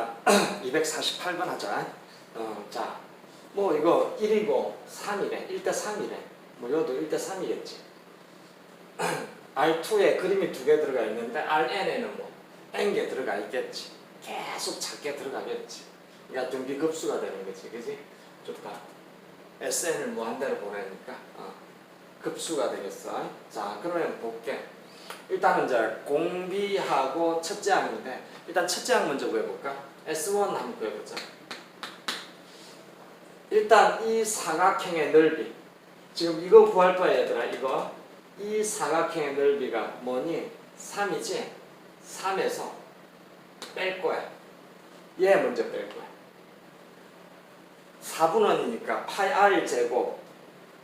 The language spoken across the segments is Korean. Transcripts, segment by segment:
일단 248번 하자. 어, 자, 뭐 이거 1이고 3이래. 1대 3이래. 뭐 여도 1대 3이겠지. R2에 그림이 두 개 들어가 있는데 RN에는 뭐 N개 들어가 있겠지. 계속 작게 들어가겠지. 그러니까 등비급수가 되는 거지. 그지? 좋다. SN을 무한대로 보내니까 어, 급수가 되겠어. 자, 그러면 볼게. 일단은 이제 공비하고 첫째 항인데 일단 첫째 항 먼저 구해볼까? S1 한번 구해보자. 일단 이 사각형의 넓이 지금 이거 구할 거야 얘들아 이거 이 사각형의 넓이가 뭐니? 3이지? 3에서 뺄 거야. 얘 먼저 뺄 거야. 4분원이니까 파이 r 제곱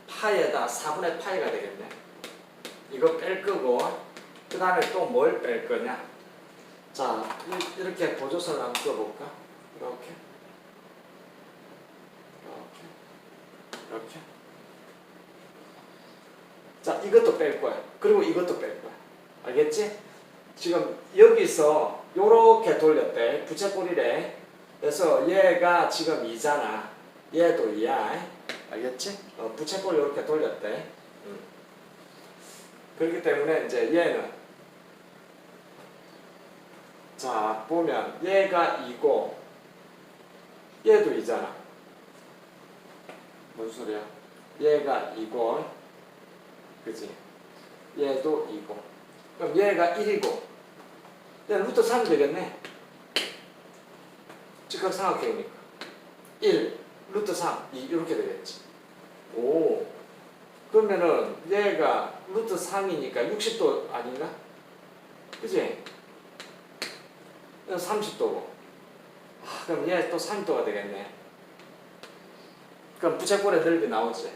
파이에다 4분의 파이가 되겠네. 이거 뺄 거고 그 다음에 또 뭘 뺄 거냐? 자 이- 이렇게 보조선을 한번 써볼까? 이렇게 이렇게 이렇게 자 이것도 뺄 거야. 그리고 이것도 뺄 거야. 알겠지? 지금 여기서 요렇게 돌렸대. 부채꼴이래. 그래서 얘가 지금 2잖아. 얘도 2야. 알겠지? 어, 부채꼴 이렇게 돌렸대. 음. 그렇기 때문에 이제 얘는 자 보면 얘가 2고 얘도 2잖아. 뭔 소리야? 얘가 2고 그지? 얘도 2고 그럼 얘가 1이고 얘 루트 3이 되겠네. 즉각 삼각형이니까 1 루트 3 2 이렇게 되겠지. 오 그러면은 얘가 루트 3이니까 60도 아닌가? 그지? 30도고. 아, 그럼 얘 또 30도가 되겠네. 그럼 부채꼴의 넓이 나오지.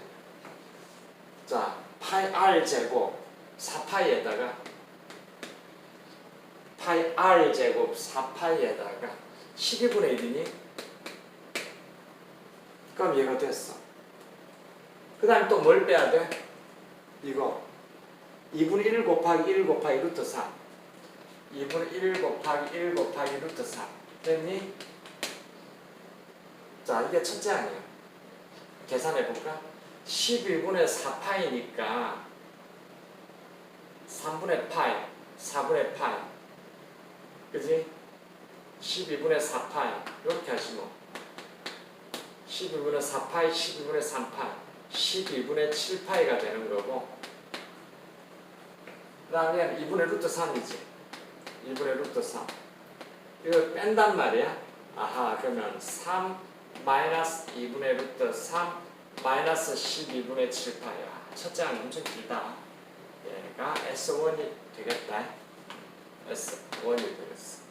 자, 파이 r 제곱 4파이에다가 파이 r 제곱 4파이에다가 12분의 1이니? 그럼 얘가 됐어. 그 다음에 또 뭘 빼야 돼? 이거 2분의 1 곱하기 1 곱하기 루트 3 2분의 1 곱하기 1 곱하기 루트 3 됐니? 자 이게 첫째 아니야 계산해 볼까? 12분의 4파이니까 3분의 파이 4분의 파이. 그지? 12분의 4파이. 이렇게 하시고 12분의 4파이 12분의 3파이. 12분의 7파이가 되는 거고. 그 다음에 2분의 루트 3이지 2분의 루트 3 이거 뺀단 말이야. 아하 그러면 3 마이너스 2분의 루트 3 마이너스 12분의 7파이야. 첫째 항 엄청 길다. 얘가 S1이 되겠다. S1이 되겠어.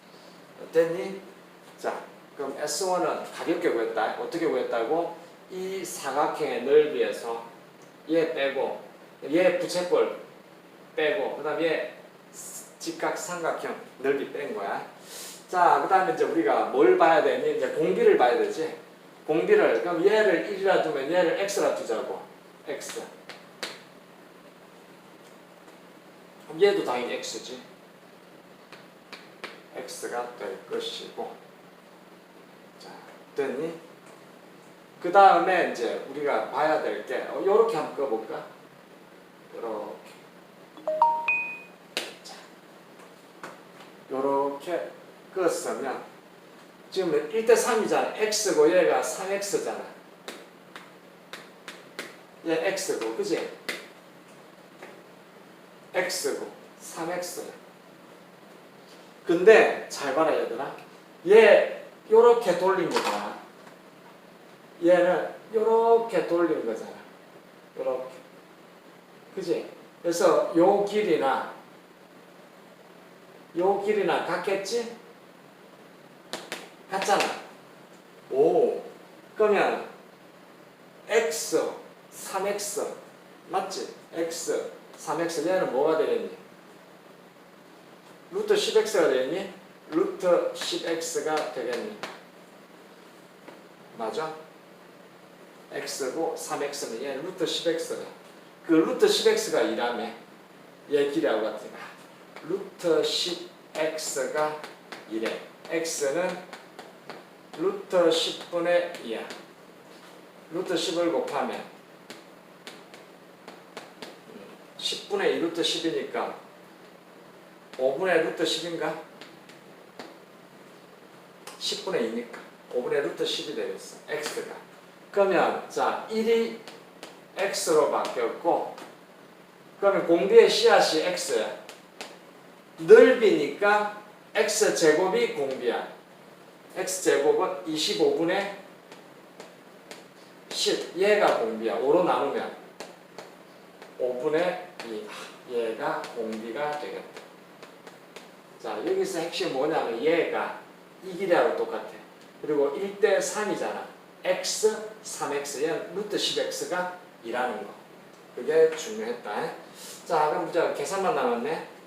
됐니? 자 그럼 S1은 가볍게 구했다. 어떻게 구했다고? 이 사각형의 넓이에서 얘 빼고 얘 부채꼴 빼고 그 다음에 얘 직각 삼각형 넓이 뺀 거야. 자, 그 다음에 이제 우리가 뭘 봐야 되니? 이제 공비를 봐야 되지. 공비를, 그럼 얘를 1이라 두면 얘를 x라 두자고. x. 그럼 얘도 당연히 x지. x가 될 것이고. 자, 됐니? 그 다음에 이제 우리가 봐야 될 게, 어, 요렇게 한번 꺼볼까? 요렇게. 요렇게 끄었으면 지금 1대 3이잖아. x고 얘가 3x잖아. 얘 x고 그지? x고 3x. 근데 잘 봐라 얘들아. 얘 요렇게 돌린 거다. 얘는 요렇게 돌린 거잖아. 요렇게. 그지? 그래서 요 길이나 요 길이나 같겠지? 같잖아. 오. 그러면 x 3x 맞지? x 3x 얘는 뭐가 되겠니? 루트 10x가 되겠니? 루트 10x가 되겠니? 맞아? x고 3x는 얘 루트 10x가 그 루트 10x가 2라며 얘 길이하고 같으니까 루트 10x가 1에 x는 루트 10분의 2야. 루트 10을 곱하면 음, 10분의 2 루트 10이니까 5분의 루트 10인가? 10분의 2니까 5분의 루트 10이 되겠어. x가. 그러면 자 1이 x로 바뀌었고 그러면 공비의 씨앗이 x야. 넓이니까 x 제곱이 공비야. x 제곱은 25분의 10. 얘가 공비야. 5로 나누면 5분의 2. 아, 얘가 공비가 되겠다. 자, 여기서 핵심이 뭐냐면 얘가 이 길이하고 똑같아. 그리고 1대 3이잖아. x, 3x, 얘는 루트 10x가 2라는 거. 그게 중요했다. 자, 그럼 이제 계산만 남았네.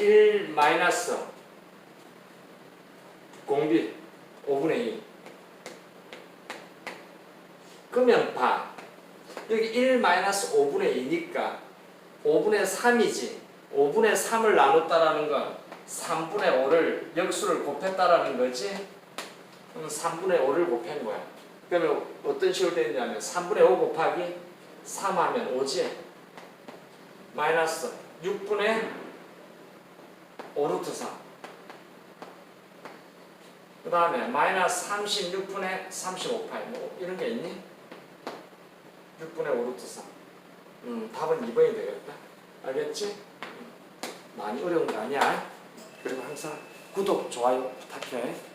1 마이너스 공비 5분의 2. 그러면 봐. 여기 1 마이너스 5분의 2니까 5분의 3이지. 5분의 3을 나눴다라는 건 3분의 5를 역수를 곱했다라는 거지. 그럼 3분의 5를 곱한 거야. 그러면 어떤 식으로 되느냐면 3분의 5 곱하기 3 하면 5지. 마이너스 6분의 5 루트 3. 그 다음에 마이너스 36분의 35파이 뭐 이런 게 있니? 6분의 5 루트 3. 음, 답은 2번이 되겠다. 알겠지? 음, 많이 어려운 거 아니야. 그리고 항상 구독, 좋아요 부탁해.